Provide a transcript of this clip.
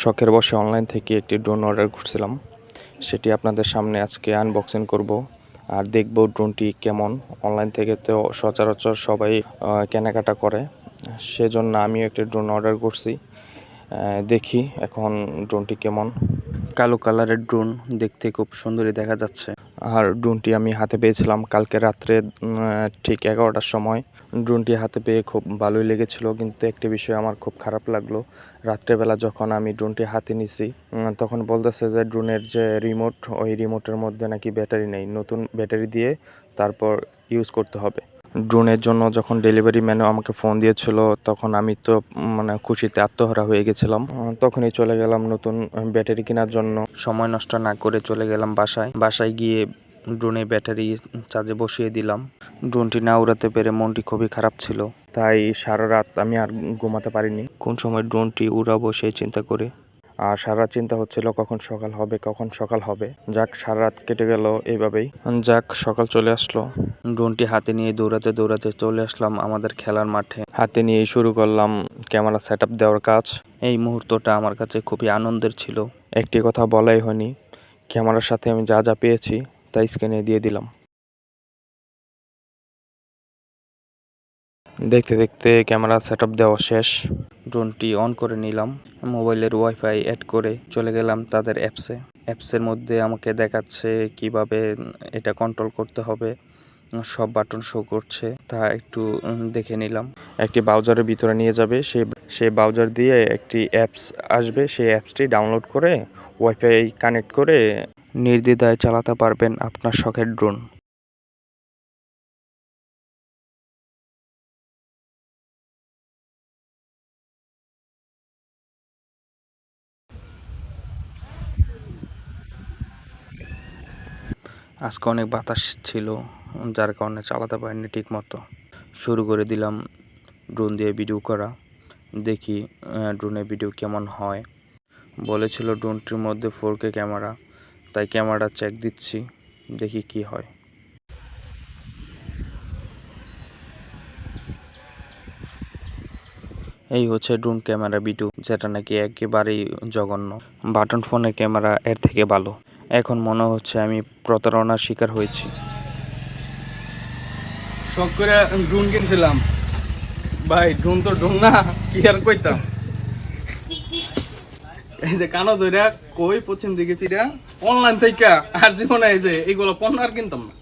শখের বসে অনলাইন থেকে একটি ড্রোন অর্ডার করছিলাম সেটি আপনাদের সামনে আজকে আনবক্সিং করব। আর দেখব ড্রোনটি কেমন। অনলাইন থেকে তো সচরাচর সবাই কেনাকাটা করে। সেজন্য আমিও একটি ড্রোন অর্ডার করছি। দেখি এখন ড্রোনটি কেমন। কালো কালারের ড্রোন দেখতে খুব সুন্দরই দেখা যাচ্ছে। আর ড্রোনটি আমি হাতে পেয়েছিলাম কালকে রাত্রে ঠিক এগারোটার সময়। ড্রোনটি হাতে পেয়ে খুব ভালোই লেগেছিল, কিন্তু একটি বিষয় আমার খুব খারাপ লাগল। রাত্রেবেলা যখন আমি ড্রোনটি হাতে নিছি তখন বলতেছে যে ড্রোনের যে রিমোট ওই রিমোটের মধ্যে নাকি ব্যাটারি নেই, নতুন ব্যাটারি দিয়ে তারপর ইউজ করতে হবে। ড্রোনের জন্য যখন ডেলিভারি ম্যানও আমাকে ফোন দিয়েছিল, তখন আমি তো মানে খুশিতে আত্মহারা হয়ে গেছিলাম। তখনই চলে গেলাম নতুন ব্যাটারি কেনার জন্য। সময় নষ্ট না করে চলে গেলাম বাসায়। বাসায় গিয়ে ড্রোনে ব্যাটারি চার্জে বসিয়ে দিলাম। ড্রোনটি না উড়াতে পেরে মনটি খুবই খারাপ ছিল। তাই সারা রাত আমি আর ঘুমাতে পারিনি। কোন সময় ড্রোনটি উড়াবো সেই চিন্তা করে। আর সারা চিন্তা হচ্ছিল কখন সকাল হবে, কখন সকাল হবে। যাক, সারা রাত কেটে গেল এইভাবেই। যাক, সকাল চলে আসলো। ড্রোনটি হাতে নিয়ে দৌড়াতে দৌড়াতে চলে আসলাম আমাদের খেলার মাঠে। হাতে নিয়ে শুরু করলাম ক্যামেরা সেট দেওয়ার কাজ। এই মুহূর্তটা আমার কাছে খুবই আনন্দের ছিল। একটি কথা বলাই হয়নি। ক্যামেরার সাথে আমি যা যা পেয়েছি তা স্ক্যানে দিয়ে দিলাম। দেখতে দেখতে ক্যামেরা সেট দেওয়া শেষ। ড্রোনটি অন করে নিলাম। মোবাইলের ওয়াইফাই অ্যাড করে চলে গেলাম তাদের অ্যাপসে। অ্যাপসের মধ্যে আমাকে দেখাচ্ছে কীভাবে এটা কন্ট্রোল করতে হবে। সব বাটন শো করছে, তা একটু দেখে নিলাম। একটি ব্রাউজারের ভিতরে নিয়ে যাবে, সেই সেই ব্রাউজার দিয়ে একটি অ্যাপস আসবে, সেই অ্যাপসটি ডাউনলোড করে ওয়াইফাই কানেক্ট করে নির্দ্বিধায় চালাতে পারবেন আপনার শখের ড্রোন আজকে অনেক বাতাস ছিল। যার কারণে চালাতে পারিনি ঠিক মতো শুরু করে দিলাম ড্রোন দিয়ে ভিডিও করা। দেখি ড্রোনে ভিডিও কেমন হয়। বলেছিল ড্রোনটির মধ্যে ফোর কে ক্যামেরা তাই ক্যামেরা চেক দিচ্ছি, দেখি কি হয়। এই হচ্ছে ড্রোন ক্যামেরা ভিডিও যেটা নাকি একেবারেই জঘন্য। বাটন ফোনের ক্যামেরা এর থেকে ভালো। এখন মনে হচ্ছে আমি প্রতারণার শিকার হয়েছি। শখ করে ড্রোন কিনছিলাম। ভাই, ড্রোন তো ড্রোন না, কি আর কইতাম? এই যে কানো ধরে কই পশ্চিম দিকে ফিরা অনলাইন থেকে আর জীবনে এই যে এইগুলো পণ্য আর কিনতাম না।